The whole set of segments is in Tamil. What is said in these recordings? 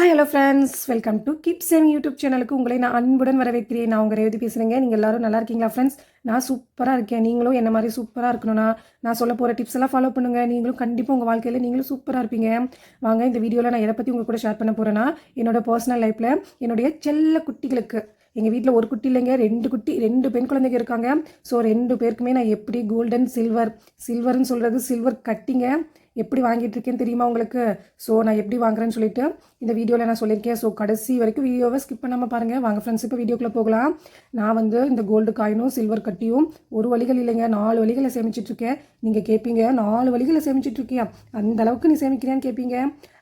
Hi hello friends welcome to keep saving YouTube சேனலுக்கு உங்களை நான் அன்புடன் வரவேற்கிறேன். நான் உங்கள் ரேவதி பேசுகிறேங்க நீங்கள் எல்லாரும் நல்லா இருக்கீங்களா ஃப்ரெண்ட்ஸ் நான் சூப்பராக இருக்கேன். நீங்களும் என்ன மாதிரி சூப்பராக இருக்கணும்னா நான் சொல்ல போகிற டிப்ஸ் எல்லாம் ஃபாலோ பண்ணுங்கள் நீங்களும் கண்டிப்பாக உங்கள் வாழ்க்கையில் நீங்களும் சூப்பராக இருப்பீங்க. வாங்க இந்த வீடியோவில் நான் எதை பற்றி உங்கள் கூட ஷேர் பண்ண போகிறேன்னா என்னோட பர்சனல் லைஃப்பில் என்னுடைய செல்ல குட்டிகளுக்கு. எங்கள் வீட்டில் ஒரு குட்டி இல்லைங்க ரெண்டு குட்டி ரெண்டு பெண் குழந்தைங்க இருக்காங்க. ஸோ ரெண்டு பேருக்குமே நான் எப்படி கோல்டன் சில்வர் சில்வர்னு சொல்கிறது சில்வர் கட்டிங்க எப்படி வாங்கிட்டு இருக்கேன்னு தெரியுமா உங்களுக்கு? ஸோ நான் எப்படி வாங்குறேன்னு சொல்லிட்டு இந்த வீடியோவில் நான் சொல்லியிருக்கேன். ஸோ கடைசி வரைக்கும் வீடியோவை ஸ்கிப் பண்ணாமல் பாருங்கள் வாங்க ஃப்ரெண்ட்ஸ் இப்போ வீடியோக்குள்ளே போகலாம். நான் வந்து இந்த கோல்டு காயினும் சில்வர் கட்டியும் ஒரு வழிகள் இல்லைங்க. நாலு வழிகளை சேமிச்சிட்ருக்கேன். நீங்கள் கேட்பீங்க நாலு வழிகளை சேமிச்சிட்ருக்கியா? அந்த அளவுக்கு நீ சேமிக்கிறியான்னு கேட்பீங்க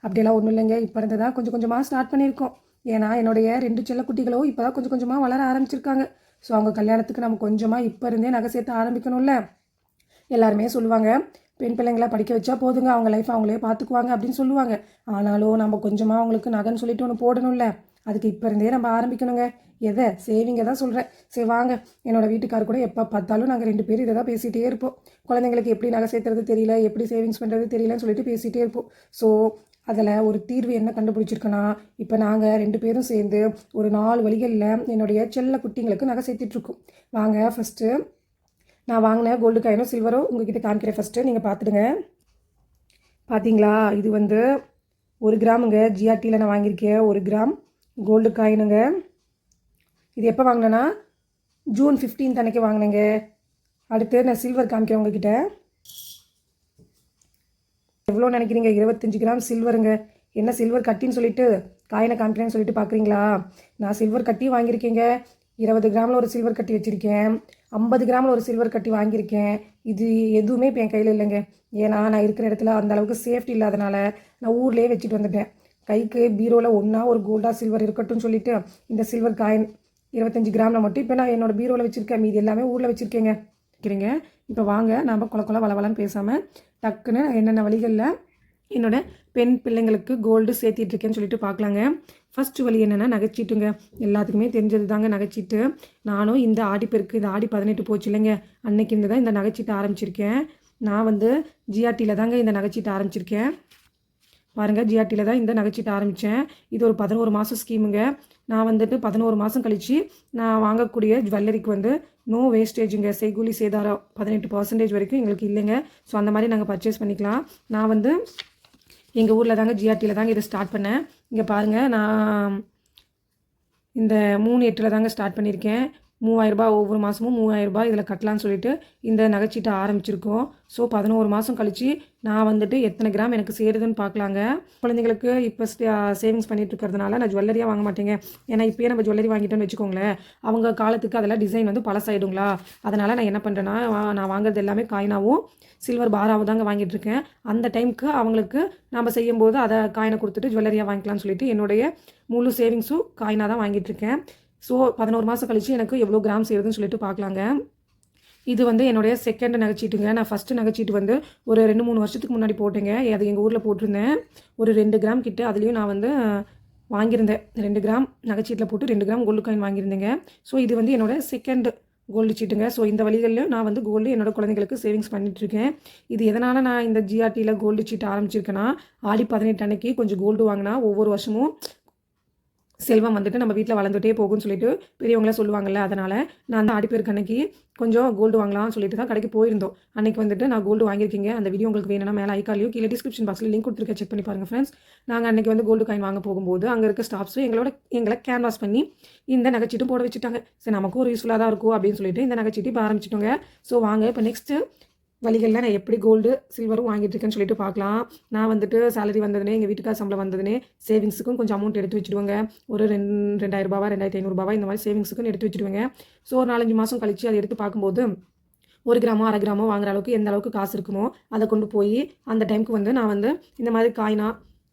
அப்படியெல்லாம் ஒன்றும் இல்லைங்க. இப்போ இருந்ததான் கொஞ்சம் கொஞ்சமாக ஸ்டார்ட் பண்ணியிருக்கோம். ஏன்னா என்னுடைய ரெண்டு செல்லக்குட்டிகளோ இப்போ தான் கொஞ்சம் கொஞ்சமாக வளர ஆரம்பிச்சிருக்காங்க. ஸோ அவங்க கல்யாணத்துக்கு நம்ம கொஞ்சமாக இப்போ இருந்தே நகை சேர்த்து ஆரம்பிக்கணும்ல. எல்லாருமே சொல்லுவாங்க பெண் பிள்ளைங்களை படிக்க வச்சா போதுங்க. அவங்க லைஃப் அவங்களே பார்த்துக்குவாங்க அப்படின்னு சொல்லுவாங்க. ஆனாலும் நம்ம கொஞ்சமாக அவங்களுக்கு நகைன்னு சொல்லிட்டு ஒன்று போடணும்ல. அதுக்கு இப்போ இருந்தே நம்ம ஆரம்பிக்கணுங்க. எதை? சேவிங்க தான் சொல்கிறேன் சரி வாங்க. என்னோடய வீட்டுக்கார் கூட எப்போ பார்த்தாலும் நாங்கள் ரெண்டு பேரும் இதை தான் பேசிகிட்டே இருப்போம். குழந்தைங்களுக்கு எப்படி நகை சேர்த்துறது தெரியல எப்படி சேவிங்ஸ் பண்ணுறது தெரியலன்னு சொல்லிட்டு பேசிகிட்டே இருப்போம். ஸோ அதில் ஒரு தீர்வு என்ன கண்டுபிடிச்சிருக்கேன்னா இப்போ நாங்கள் ரெண்டு பேரும் சேர்ந்து ஒரு நாலு வழிகளில் என்னுடைய செல்ல குட்டிங்களுக்கு நகை சேர்த்துட்ருக்கோம் வாங்க ஃபஸ்ட்டு நான் வாங்கின கோல்டு காயினும் சில்வரும் உங்ககிட்ட காமிக்கிறேன் ஃபஸ்ட்டு நீங்கள் பார்த்துடுங்க பார்த்தீங்களா இது வந்து ஒரு கிராமுங்க. ஜிஆர்டியில் நான் வாங்கியிருக்கேன். ஒரு கிராம் கோல்டு காயினுங்க இது எப்போ வாங்கினேன்னா? ஜூன் ஃபிஃப்டீன்த் அன்னைக்கு வாங்கினேங்க. அடுத்து நான் சில்வர் காமிக்கிறேன் உங்ககிட்ட. எவ்வளோ நினைக்கிறீங்க? இருபத்தஞ்சி கிராம் சில்வருங்க என்ன சில்வர் கட்டின்னு சொல்லிட்டு காயினை காமிக்கிறேன்னு சொல்லிட்டு பார்க்குறீங்களா நான் சில்வர் கட்டி வாங்கியிருக்கேங்க. இருபது கிராமில் ஒரு சில்வர் கட்டி வச்சுருக்கேன். ஐம்பது கிராமில் ஒரு சில்வர் கட்டி வாங்கியிருக்கேன். இது எதுவுமே இப்போ என் கையில் இல்லைங்க. ஏன்னா நான் இருக்கிற இடத்துல அந்த அளவுக்கு சேஃப்டி இல்லாதனால நான் ஊர்லேயே வச்சுட்டு வந்துட்டேன். கைக்கு பீரோவில் ஒன்றா ஒரு கோல்டாக சில்வர் இருக்கட்டும்னு சொல்லிவிட்டு இந்த சில்வர் காயின் இருபத்தஞ்சி கிராமில் மட்டும் இப்போ நான் என்னோடய பீரோவில் வச்சுருக்கேன். மீதி எல்லாமே ஊரில் வச்சுருக்கேங்க. வைக்கிறீங்க. இப்போ வாங்க. நாம் குள குள வளவலன்னு பேசாமல் டக்குன்னு என்னென்ன வழிகளில் என்னோட பெண் பிள்ளைங்களுக்கு கோல்டு சேர்த்திட்ருக்கேன்னு சொல்லிட்டு பார்க்கலாங்க ஃபஸ்ட்டு வழி என்னென்னா நகைச்சீட்டுங்க. எல்லாத்துக்குமே தெரிஞ்சது தாங்க நகைச்சீட்டு. நானும் இந்த ஆடிப்பெருக்கு இந்த ஆடி பதினெட்டு போச்சு இல்லைங்க அன்னைக்கு இருந்து தான் இந்த நகைச்சீட்டு ஆரம்பிச்சிருக்கேன். நான் வந்து ஜிஆர்டியில் தாங்க இந்த நகைச்சீட்டு ஆரம்பிச்சிருக்கேன். பாருங்கள் ஜிஆர்டியில் தான் இந்த நகைச்சீட்டு ஆரம்பித்தேன் இது ஒரு பதினோரு மாதம் ஸ்கீமுங்க. நான் வந்துட்டு பதினோரு மாதம் கழித்து நான் வாங்கக்கூடிய ஜுவல்லரிக்கு வந்து நோ வேஸ்டேஜுங்க செய்கூலி சேதாரம் பதினெட்டு பர்சன்டேஜ் வரைக்கும் எங்களுக்கு இல்லைங்க. ஸோ அந்த மாதிரி நாங்கள் பர்ச்சேஸ் பண்ணிக்கலாம். நான் வந்து எங்கள் ஊரில் தாங்க ஜிஆர்டியில் தாங்க இதை ஸ்டார்ட் பண்ணேன். இங்கே பாருங்கள் நான் இந்த மூணு எட்டில் தாங்க ஸ்டார்ட் பண்ணியிருக்கேன் மூவாயிரரூபா ஒவ்வொரு மாதமும் மூவாயிரரூபா இதில் கட்டலான்னு சொல்லிட்டு இந்த நகைச்சீட்டை ஆரம்பிச்சிருக்கோம். ஸோ பதினோரு மாதம் கழித்து நான் வந்துட்டு எத்தனை கிராம் எனக்கு சேருதுன்னு பார்க்கலாங்க குழந்தைங்களுக்கு இப்போ சேவிங்ஸ் பண்ணிட்டு இருக்கிறதுனால நான் ஜுவல்லரியாக வாங்க மாட்டேங்க. ஏன்னா இப்போயே நம்ம ஜுவல்லரி வாங்கிட்டோன்னு வச்சுக்கோங்களேன் அவங்க காலத்துக்கு அதெல்லாம் டிசைன் வந்து பழசாயிடுங்களா? அதனால் நான் என்ன பண்ணுறேன்னா நான் வாங்குறது எல்லாமே காயினாகவும் சில்வர் பாராவும் தாங்க வாங்கிட்டு இருக்கேன். அந்த டைமுக்கு அவங்களுக்கு நம்ம செய்யும்போது அதை காயினை கொடுத்துட்டு ஜுவல்லரியாக வாங்கிக்கலாம்னு சொல்லிட்டு என்னுடைய முழு சேவிங்ஸும் காயினாக தான் வாங்கிட்டு இருக்கேன். ஸோ பதினோரு மாதம் கழிச்சு எனக்கு எவ்வளோ கிராம் சேருதுன்னு சொல்லிட்டு பார்க்கலாங்க. இது வந்து என்னுடைய செகண்ட் நகைச்சீட்டுங்க நான் ஃபஸ்ட்டு நகைச்சீட்டு வந்து ஒரு ரெண்டு மூணு வருஷத்துக்கு முன்னாடி போட்டேங்க. அது எங்கள் ஊரில் போட்டிருந்தேன். ஒரு ரெண்டு கிராம் கிட்ட அதுலேயும் நான் வந்து வாங்கியிருந்தேன். ரெண்டு கிராம் நகைச்சீட்டில் போட்டு ரெண்டு கிராம் கோல்டு காயின் வாங்கியிருந்தேங்க. ஸோ இது வந்து என்னோடய செகண்ட் கோல்டு சீட்டுங்க ஸோ இந்த வழிகளில் நான் வந்து கோல்டு என்னோடய குழந்தைங்களுக்கு சேவிங்ஸ் பண்ணிகிட்ருக்கேன் இது எதனால் நான் இந்த ஜிஆர்டியில் கோல்டு சீட் ஆரம்பிச்சிருக்கேன்னா ஆடி பதினெட்டு அன்னைக்கு கொஞ்சம் கோல்டு வாங்கினா ஒவ்வொரு வருஷமும் செல்வம் வந்துட்டு நம்ம வீட்டில் வளர்ந்துட்டே போகும்னு சொல்லிட்டு பெரியவங்களாம் சொல்லுவாங்கல்ல அதனால் நான் அந்த ஆடிப்பேருக்கு அன்னைக்கு கொஞ்சம் கோல்டு வாங்கலாம்னு சொல்லிட்டு தான் கடைக்கு போயிருந்தோம். அன்னைக்கு வந்துட்டு நான் கோல்டு வாங்கியிருக்கீங்க. அந்த வீடியோ உங்களுக்கு வேணும்னா மேலே ஐக்காலையோ கீழே டிஸ்கிரிப்ஷன் பாக்ஸில் லிங்க் கொடுத்துருக்க செக் பண்ணி பாருங்கள் ஃப்ரெண்ட்ஸ் நாங்கள் அன்னைக்கு வந்து கோல்டு காயின் வாங்க போகும்போது அங்கே இருக்க ஸ்டாஃப்ஸும் எங்களோட எங்களை கேன்வாஸ் பண்ணி இந்த நகைச்சீட்டும் போட வச்சுட்டாங்க. சரி நமக்கும் ஒரு யூஸ்ஃபுல்லாக தான் இருக்கும் அப்படின்னு சொல்லிட்டு இந்த நகைச்சீட்டு இப்போ ஆரம்பிச்சிட்டோங்க. ஸோ வாங்க இப்போ நெக்ஸ்ட்டு வழிகளில் நான் எப்படி கோல்டு சில்வரும் வாங்கிட்டு இருக்கேன்னு சொல்லிட்டு பார்க்கலாம். நான் வந்துட்டு சேலரி வந்ததுனே எங்கள் வீட்டுக்கார் சம்பளம் வந்ததுனே சேவிங்ஸுக்கும் கொஞ்சம் அமௌண்ட் எடுத்து வச்சுடுவாங்க. ஒரு ரெண்டு ரெண்டாயிரம் ரூபாவா ரெண்டாயிரத்தி ஐநூறுரூபாவா இந்த மாதிரி சேவிங்ஸுக்கும் எடுத்து வச்சுடுவாங்க. ஸோ ஒரு நாலஞ்சு மாதம் கழித்து அதை எடுத்து பார்க்கும்போது ஒரு கிராமோ அரை கிராமோ வாங்குற அளவுக்கு எந்த அளவுக்கு காசு இருக்குமோ அதை கொண்டு போய் அந்த டைமுக்கு வந்து நான் வந்து இந்த மாதிரி காயினா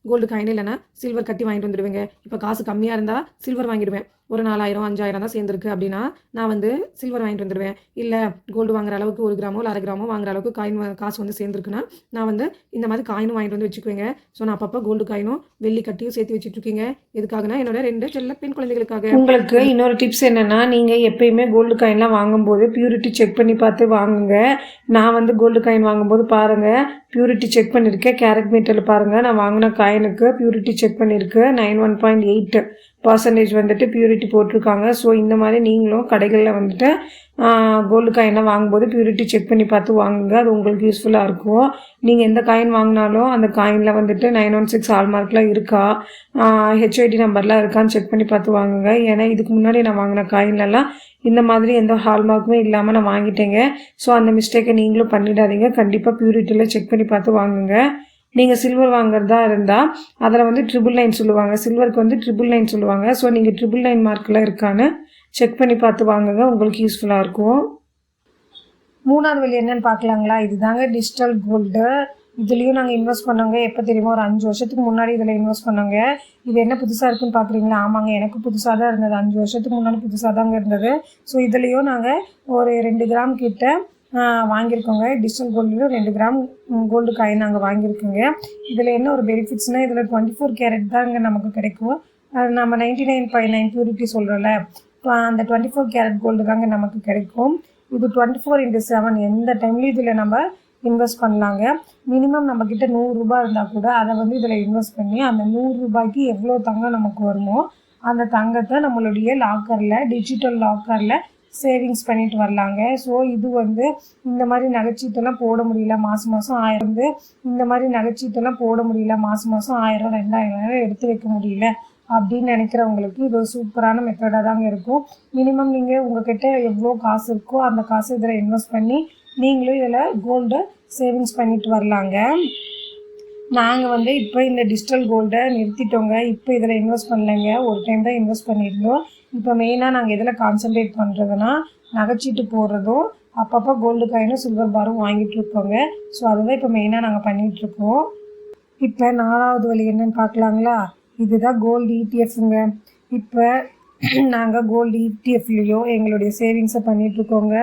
கோல்டு காயின் இல்லைனா சில்வர் கட்டி வாங்கிட்டு வந்துடுவேங்க. இப்போ காசு கம்மியாக இருந்தால் சில்வர் வாங்கிடுவேன். ஒரு நாலாயிரம் அஞ்சாயிரம் தான் சேர்ந்துருக்கு. அப்படின்னா நான் வந்து சில்வர் வாங்கிட்டு வந்துடுவேன் இல்லை கோல்டு வாங்குற அளவுக்கு ஒரு கிராமோ இல்லை அரை கிராமோ வாங்குற அளவுக்கு காயின் காசு வந்து சேர்ந்துருக்குன்னா நான் வந்து இந்த மாதிரி காயினும் வாங்கிட்டு வந்து வச்சுக்குவேங்க. ஸோ நான் அப்பப்போ கோல்டு காயினும் வெள்ளி கட்டியும் சேர்த்து வச்சுட்டு இருக்கீங்க எதுக்காகனா என்னோட ரெண்டு செல்ல பெண் குழந்தைகளுக்காக. உங்களுக்கு இன்னொரு டிப்ஸ் என்னென்னா நீங்கள் எப்பயுமே கோல்டு காயின்லாம் வாங்கும்போது பியூரிட்டி செக் பண்ணி பார்த்து வாங்குங்க. நான் வந்து கோல்டு காயின் வாங்கும்போது பாருங்கள் பியூரிட்டி செக் பண்ணியிருக்கேன். கேரட் மீட்டரில் பாருங்கள் நான் வாங்கின காயினுக்கு பியூரிட்டி செக் பண்ணியிருக்கு. Nine one point eight percentage வந்துட்டு பியூரிட்டி போட்டிருக்காங்க. ஸோ இந்த மாதிரி நீங்களும் கடைகளில் வந்துட்டு கோல்டு காயின்லாம் வாங்கும்போது பியூரிட்டி செக் பண்ணி பார்த்து வாங்குங்க. அது உங்களுக்கு யூஸ்ஃபுல்லாக இருக்கும். நீங்கள் எந்த காயின் வாங்கினாலும் அந்த காயினில் வந்துட்டு நைன் ஒன் சிக்ஸ் ஹால்மார்க்லாம் இருக்கா? ஹெச்ஐடி நம்பர்லாம் இருக்கான்னு செக் பண்ணி பார்த்து வாங்குங்க. ஏன்னா இதுக்கு முன்னாடி நான் வாங்கின காயின்லலாம் இந்த மாதிரி எந்த ஹால்மார்க்குமே இல்லாமல் நான் வாங்கிட்டேங்க. ஸோ அந்த மிஸ்டேக்கை நீங்களும் பண்ணிடாதீங்க. கண்டிப்பாக பியூரிட்டியில் செக் பண்ணி பார்த்து வாங்குங்க. நீங்கள் சில்வர் வாங்குறதா இருந்தால் அதில் வந்து ட்ரிபிள் நைன் சொல்லுவாங்க. சில்வருக்கு வந்து ட்ரிபிள் நைன் சொல்லுவாங்க. ஸோ நீங்கள் ட்ரிபிள் நைன் மார்க்கில் இருக்கான்னு செக் பண்ணி பார்த்து வாங்குங்க. உங்களுக்கு யூஸ்ஃபுல்லாக இருக்கும். மூணாவது வழி என்னன்னு பார்க்கலாங்களா? இதுதாங்க டிஜிட்டல் கோல்டு இதுலேயும் நாங்கள் இன்வெஸ்ட் பண்ணோங்க. எப்போ தெரியுமா? ஒரு அஞ்சு வருஷத்துக்கு முன்னாடி இதில் இன்வெஸ்ட் பண்ணோங்க. இது என்ன புதுசாக இருக்குன்னு பார்க்குறீங்களா? ஆமாங்க எனக்கு புதுசாக தான் இருந்தது. அஞ்சு வருஷத்துக்கு முன்னாடி புதுசாக தாங்க இருந்தது. ஸோ இதுலேயும் நாங்கள் ஒரு ரெண்டு கிராம் கிட்ட வாங்கியிருக்கோங்க. டிஜிட்டல் கோல்டுலையும் ரெண்டு கிராம் கோல்டு காயின் நாங்கள் வாங்கியிருக்கோங்க. இதில் என்ன ஒரு பெனிஃபிட்ஸ்னால் இதில் டுவெண்ட்டி ஃபோர் கேரட் தாங்க நமக்கு கிடைக்கும். நம்ம ninety nine point nine purity சொல்கிறோம்ல அந்த டுவெண்ட்டி ஃபோர் கேரட் கோல்டு தாங்க நமக்கு கிடைக்கும். இது டுவெண்ட்டி ஃபோர் இன்ட்டு செவன் எந்த டைம்லையும் இதில் நம்ம இன்வெஸ்ட் பண்ணலாங்க. மினிமம் நம்மக்கிட்ட நூறுரூபா இருந்தால் கூட அதை வந்து இதில் இன்வெஸ்ட் பண்ணி அந்த நூறுரூபாய்க்கு எவ்வளோ தங்கம் நமக்கு வருமோ அந்த தங்கத்தை நம்மளுடைய லாக்கரில் டிஜிட்டல் லாக்கரில் சேவிங்ஸ் பண்ணிட்டு வரலாங்க. ஸோ இது வந்து இந்த மாதிரி நகைச்சீட்டெல்லாம் போட முடியல. மாதம் மாதம் ஆயிரம் வந்து இந்த மாதிரி நகைச்சீட்டெல்லாம் போட முடியல. மாதம் மாதம் ஆயிரம் ரெண்டாயிரம் எடுத்து வைக்க முடியல அப்படின்னு நினைக்கிறவங்களுக்கு இது ஒரு சூப்பரான மெத்தடாக தாங்க இருக்கும். மினிமம் நீங்கள் உங்ககிட்ட எவ்வளோ காசு இருக்கோ அந்த காசு இதில் இன்வெஸ்ட் பண்ணி நீங்களும் இதில் கோல்டு சேவிங்ஸ் பண்ணிட்டு வரலாங்க. நாங்கள் வந்து இப்போ இந்த டிஜிட்டல் கோல்டை நிறுத்திட்டோங்க. இப்போ இதில் இன்வெஸ்ட் பண்ணலைங்க. ஒரு டைம் தான் இன்வெஸ்ட் பண்ணியிருந்தோம். இப்போ மெயினாக நாங்கள் எதில் கான்சன்ட்ரேட் பண்ணுறதுனா நகைச்சீட்டு போடுறதும் அப்பப்போ கோல்டு காயினும் சில்வர் பாரும் வாங்கிட்டு இருக்கோங்க. ஸோ அதுதான் இப்போ மெயினாக நாங்கள் பண்ணிகிட்ருக்கோம் இப்போ நாலாவது வழி என்னன்னு பார்க்கலாங்களா? இதுதான் கோல்டு இடிஎஃப்ங்க இப்போ நாங்கள் கோல்டு இடிஎஃப்லேயோ எங்களுடைய சேவிங்ஸை பண்ணிகிட்ருக்கோங்க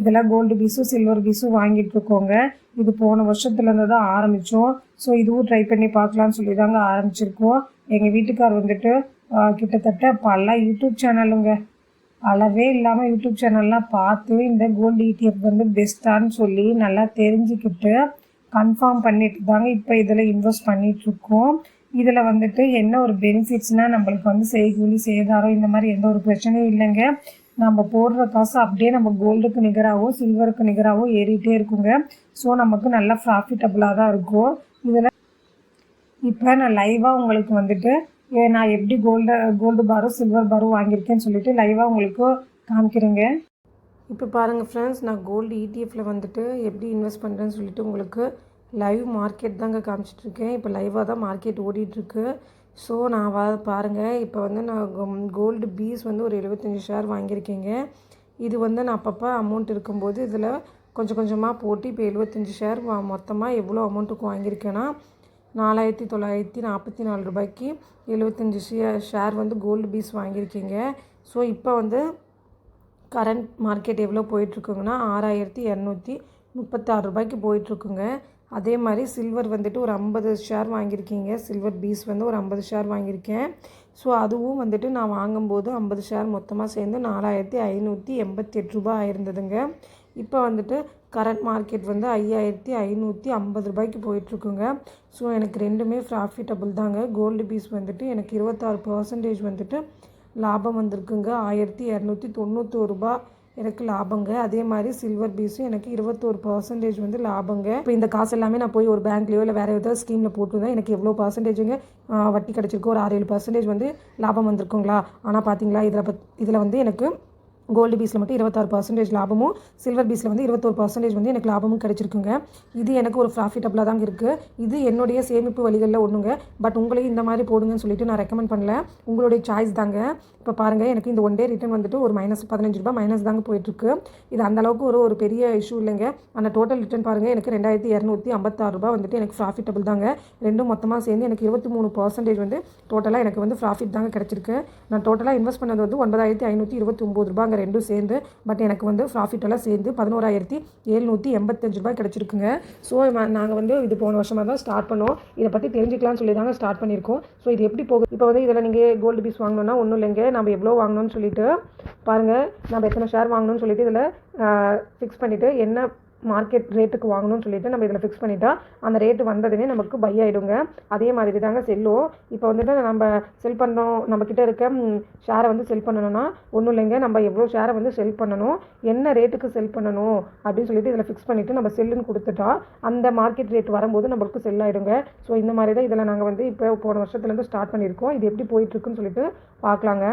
இதெல்லாம் கோல்டு பீஸும் சில்வர் பீஸும் வாங்கிட்டு இருக்கோங்க. இது போன வருஷத்துலேருந்து தான் ஆரம்பித்தோம் ஸோ இதுவும் ட்ரை பண்ணி பார்க்கலான்னு சொல்லி தாங்க ஆரம்பிச்சிருக்கோம். எங்கள் வீட்டுக்கார் வந்துட்டு கிட்டத்தட்ட பல யூடியூப் சேனலுங்க. அளவே இல்லாமல் யூடியூப் சேனல்லாம் பார்த்து இந்த கோல்டு இடிஎஃப் வந்து பெஸ்ட்டான்னு சொல்லி நல்லா தெரிஞ்சுக்கிட்டு கன்ஃபார்ம் பண்ணிட்டு தாங்க இப்போ இதில் இன்வெஸ்ட் பண்ணிகிட்ருக்கோம் இதில் வந்துட்டு என்ன ஒரு பெனிஃபிட்ஸ்னால் நம்மளுக்கு வந்து செய்கூலி சேதாரம் இந்த மாதிரி எந்த ஒரு பிரச்சனையும் இல்லைங்க. நம்ம போடுற காசு அப்படியே நம்ம கோல்டுக்கு நிகராகவும் சில்வருக்கு நிகராகவும் ஏறிட்டே இருக்குங்க. ஸோ நமக்கு நல்லா ப்ராஃபிட்டபுளாக தான் இருக்கும். இதில் இப்போ நான் லைவாக உங்களுக்கு வந்துட்டு நான் எப்படி gold gold borrow silver borrow வாங்கியிருக்கேன்னு சொல்லிட்டு லைவாக உங்களுக்கு காமிக்கிறேங்க. இப்போ பாருங்கள் ஃப்ரெண்ட்ஸ் நான் கோல்டு இடிஎஃப்பில் வந்துட்டு எப்படி இன்வெஸ்ட் பண்ணுறேன்னு சொல்லிட்டு உங்களுக்கு லைவ் மார்க்கெட் தாங்க காமிச்சிட்ருக்கேன் இப்போ லைவாக தான் மார்க்கெட் ஓடிட்டுருக்கு. ஸோ நான் வா பாருங்கள் இப்போ வந்து நான் கோல்டு பீஸ் வந்து ஒரு எழுபத்தஞ்சி ஷேர் வாங்கியிருக்கேங்க. இது வந்து நான் அப்பப்போ அமௌண்ட் இருக்கும்போது இதில் கொஞ்சம் கொஞ்சமாக போட்டு இப்போ எழுபத்தஞ்சி ஷேர் வா மொத்தமாக எவ்வளோ அமௌண்ட்டுக்கு வாங்கியிருக்கேன்னா நாலாயிரத்தி தொள்ளாயிரத்தி நாற்பத்தி நாலு ரூபாய்க்கு எழுபத்தஞ்சி ஷேர் ஷேர் வந்து கோல்டு பீஸ் வாங்கியிருக்கீங்க. ஸோ இப்போ வந்து கரண்ட் மார்க்கெட் எவ்வளோ போயிட்டுருக்குங்கன்னா ஆறாயிரத்தி இரநூத்தி முப்பத்தாறு ரூபாய்க்கு போயிட்டுருக்குங்க. அதே மாதிரி சில்வர் வந்துட்டு ஒரு ஐம்பது ஷேர் வாங்கியிருக்கீங்க. சில்வர் பீஸ் வந்து ஒரு ஐம்பது ஷேர் வாங்கியிருக்கேன். ஸோ அதுவும் வந்துட்டு நான் வாங்கும்போது ஐம்பது ஷேர் மொத்தமாக சேர்ந்து நாலாயிரத்தி ஐநூற்றி எண்பத்தி எட்டு ரூபாய் ஆயிருந்ததுங்க. இப்போ வந்துட்டு கரண்ட் மார்க்கெட் வந்து ஐயாயிரத்தி ஐநூற்றி ஐம்பது ரூபாய்க்கு போயிட்டுருக்குங்க. ஸோ எனக்கு ரெண்டுமே ப்ராஃபிட்டபுள் தாங்க. கோல்டு பீஸ் வந்துட்டு எனக்கு இருபத்தாறு பர்சன்டேஜ் வந்துட்டு லாபம் வந்திருக்குங்க. ஆயிரத்தி இரநூத்தி தொண்ணூத்தோரு ரூபா எனக்கு லாபங்க. அதே மாதிரி சில்வர் பீஸும் எனக்கு இருபத்தோரு பர்சன்டேஜ் வந்து லாபங்க. இப்போ இந்த காசு எல்லாமே நான் போய் ஒரு பேங்க்லேயோ இல்லை வேறு ஏதாவது ஸ்கீமில் போட்டுருந்தேன் எனக்கு எவ்வளோ பர்சன்டேஜுங்க வட்டி கிடச்சிருக்கு ஒரு ஆறு ஏழு பர்சன்டேஜ் வந்து லாபம் வந்திருக்குங்களா? ஆனால் பார்த்தீங்களா இதில் பத் இதில் வந்து எனக்கு கோல்டு பீஸில் மட்டும் இருபத்தாறு பர்சன்டேஜ் லாபமும் சில்வர் பீஸில் வந்து இருபத்தோரு பர்சன்டேஜ் வந்து எனக்கு லாபமும் கிடச்சிருக்குங்க. இது எனக்கு ஒரு ப்ராஃபிட்டபுளாக தாங்க இருக்குது இது என்னுடைய சேமிப்பு வழிகளில் ஒன்றுங்க பட் உங்களையும் இந்த மாதிரி போடுங்கன்னு சொல்லிட்டு நான் ரெக்கமெண்ட் பண்ணல. உங்களுடைய சாய்ஸ் தாங்க. இப்போ பாருங்கள் எனக்கு இந்த ஒன் டே ரிட்டர்ன் வந்துட்டு ஒரு மைனஸ் பதினஞ்சு ரூபாய் மைனஸ் தாங்க போயிட்டுருக்கு. இது அந்தளவுக்கு ஒரு ஒரு பெரிய இஷ்யூ இல்லைங்க. அந்த டோட்டல் ரிட்டர்ன் பாருங்கள் எனக்கு ரெண்டாயிரத்தி இரநூத்தி ஐம்பத்தாறு ரூபாய் வந்துட்டு எனக்கு ப்ராஃபிட்டபுள் தாங்க. ரெண்டும் மொத்தமாக சேர்ந்து எனக்கு இருபத்தி மூணு பர்சன்டேஜ் வந்து டோட்டலாக எனக்கு வந்து ப்ராஃபிட் தாங்க கிடச்சிருக்கு. நான் டோட்டலாக இன்வெஸ்ட் பண்ணது வந்து ஒன்பதாயிரத்தி ஐநூற்றி இருபத்தி ஒம்பது நாங்கள் ரெண்டும் சேர்ந்து பட் எனக்கு வந்து ப்ராஃபிட் எல்லாம் சேர்ந்து பதினோராயிரத்தி எழுநூற்றி எண்பத்தஞ்சு ரூபாய் கிடச்சிருக்குங்க. ஸோ நாங்கள் வந்து இது போன வருஷமாக தான் ஸ்டார்ட் பண்ணோம். இதை பற்றி தெரிஞ்சுக்கலாம்னு சொல்லி தாங்க ஸ்டார்ட் பண்ணியிருக்கோம். ஸோ இது எப்படி போகுது? இப்போ வந்து இதில் நீங்கள் கோல்டு பீஸ் வாங்கணும்னா ஒன்றும் இல்லைங்க. நம்ம எவ்வளோ வாங்கணும்னு சொல்லிட்டு பாருங்கள் நம்ம எத்தனை ஷேர் வாங்கணும்னு சொல்லிட்டு இதில் ஃபிக்ஸ் பண்ணிவிட்டு என்ன மார்க்கெட் ரேட்டுக்கு வாங்கணும்னு சொல்லிட்டு நம்ம இதில் ஃபிக்ஸ் பண்ணிட்டா அந்த ரேட்டு வந்ததுமே நமக்கு பை ஆகிடுங்க அதே மாதிரி தாங்க செல்லும் இப்போ வந்துட்டு நம்ம செல் பண்ணோம் நம்மக்கிட்ட இருக்க ஷேரை வந்து செல் பண்ணணும்னா ஒன்றும் இல்லைங்க. நம்ம எவ்வளோ ஷேரை வந்து செல் பண்ணணும் என்ன ரேட்டுக்கு செல் பண்ணணும் அப்படின்னு சொல்லிட்டு இதில் ஃபிக்ஸ் பண்ணிவிட்டு நம்ம செல்லுன்னு கொடுத்துட்டா அந்த மார்க்கெட் ரேட் வரும்போது நம்மளுக்கு செல் ஆகிடுங்க ஸோ இந்த மாதிரி தான் இதில் நாங்கள் வந்து இப்போ போன வருஷத்துலேருந்து ஸ்டார்ட் பண்ணியிருக்கோம். இது எப்படி போயிட்டுருக்குன்னு சொல்லிட்டு பார்க்கலாங்க.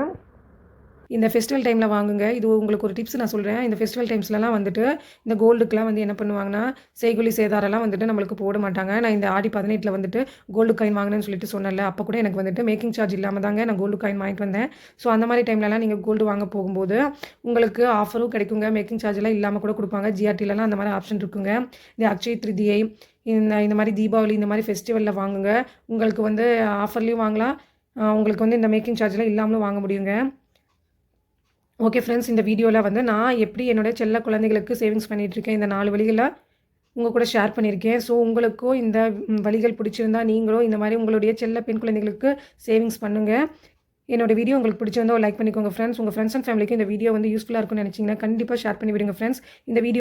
இந்த ஃபெஸ்டிவல் டைமில் வாங்குங்க. இது உங்களுக்கு ஒரு டிப்ஸ் நான் சொல்கிறேன் இந்த ஃபெஸ்டிவல் டைம்ஸ்லலாம் வந்துட்டு இந்த கோல்டுக்கெலாம் வந்து என்ன பண்ணுவாங்கன்னா செய்குலி சேதாரெல்லாம் வந்துட்டு நம்மளுக்கு போட மாட்டாங்க. நான் இந்த ஆடி பதினெட்டில் வந்துட்டு கோல்டு காயின் வாங்கினேன்னு சொல்லிட்டு சொன்னேன்ல அப்போ கூட எனக்கு வந்துட்டு மேக்கிங் சார்ஜ் இல்லாமல் தாங்க நான் கோல்டு காயின் வாங்கிட்டு வந்தேன். ஸோ அந்த மாதிரி டைம்லலாம் நீங்கள் கோல்டு வாங்க போகும்போது உங்களுக்கு ஆஃபரும் கிடைக்குங்க. மேக்கிங் சார்ஜெல்லாம் இல்லாமல் கூட கொடுப்பாங்க. ஜிஆர்டிலலாம் அந்த மாதிரி ஆப்ஷன் இருக்குங்க. இந்த அக்ஷய் திருதியை இந்த இந்த மாதிரி தீபாவளி இந்த மாதிரி ஃபெஸ்டிவலில் வாங்குங்க. உங்களுக்கு வந்து ஆஃபர்லேயும் வாங்கலாம். உங்களுக்கு வந்து இந்த மேக்கிங் சார்ஜெலாம் இல்லாமலும் வாங்க முடியுங்க. ஓகே ஃப்ரெண்ட்ஸ் இந்த வீடியோவில் வந்து நான் எப்படி என்னோட செல்ல குழந்தைகளுக்கு சேவிங்ஸ் பண்ணிகிட்ருக்கேன் இந்த நாலு வழிகளை உங்கள் கூட ஷேர் பண்ணியிருக்கேன். ஸோ உங்களுக்கும் இந்த வழிகள் பிடிச்சிருந்தா நீங்களும் இந்த மாதிரி உங்களுடைய செல்ல பெண் குழந்தைகளுக்கு சேவிங்ஸ் பண்ணுங்கள் என்னோடய வீடியோ உங்களுக்கு பிடிச்சிருந்தோ லைக் பண்ணிக்கோங்க ஃப்ரெண்ட்ஸ் உங்கள் ஃப்ரெண்ட்ஸ் அண்ட் ஃபேமிலிக்கு இந்த வீடியோ வந்து யூஸ்ஃபுல்லாக இருக்கும்னு நினச்சிங்கன்னா கண்டிப்பாக ஷேர் பண்ணி விடுங்க ஃப்ரெண்ட்ஸ் இந்த வீடியோ